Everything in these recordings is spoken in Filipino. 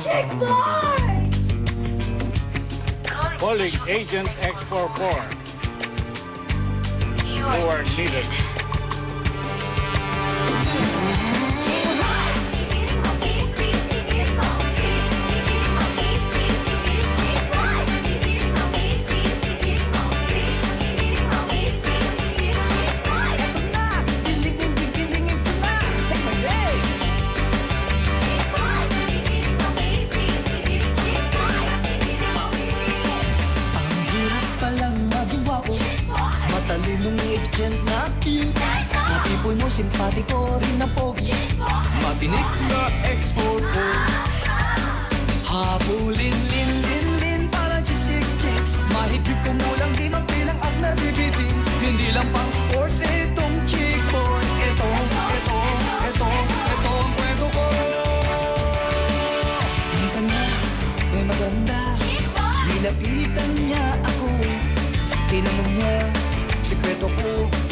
Chick boy! Calling Agent X44. You You are needed. Simpatiko rin na pogi. Matinik na X44 Habulin, lin, lin, lin Parang chicks, chicks, chicks. Mahigpit ko mulang di mapilang at nabibitin Hindi lang pang sports itong chick boy Ito, ito, ito, ito ang kwento ko. Minsan nga, may maganda. Nilapitan niya ako. Tinanong niya, sikreto ko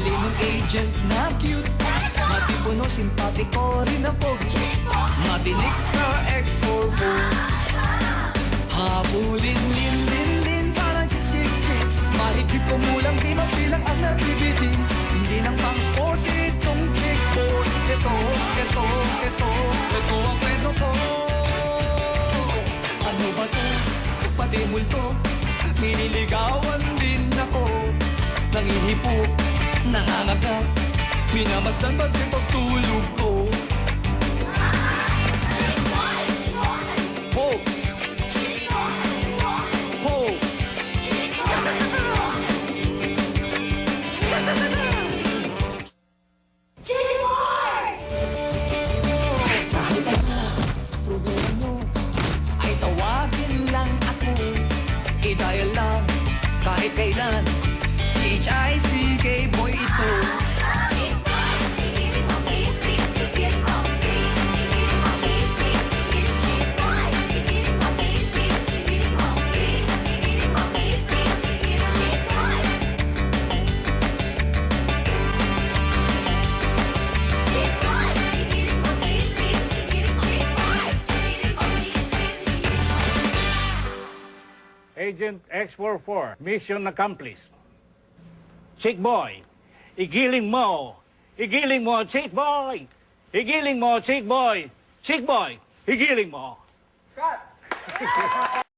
Matalinong agent na cute. Matipuno, simpatiko rin ang pogi. Matinik na X44 Habulin, lin, lin, lin Parang chicks, chicks, chicks. Mahigpit ko mulang di mapilang ang nabibitin Hindi lang pang sports itong boy Ito, ito, ito, ito ang kwento ko. Ano ba to? Pati multo. Miniligawan din ako. Nangihipok, nangangagat Minamasdan pati pagtulog ko! Pokes! Kahit ano, problema nyo Agent X44. Mission accomplished. Chick boy, igiling mo. Igiling mo, chick boy. Igiling mo, chick boy. Chick boy, igiling mo.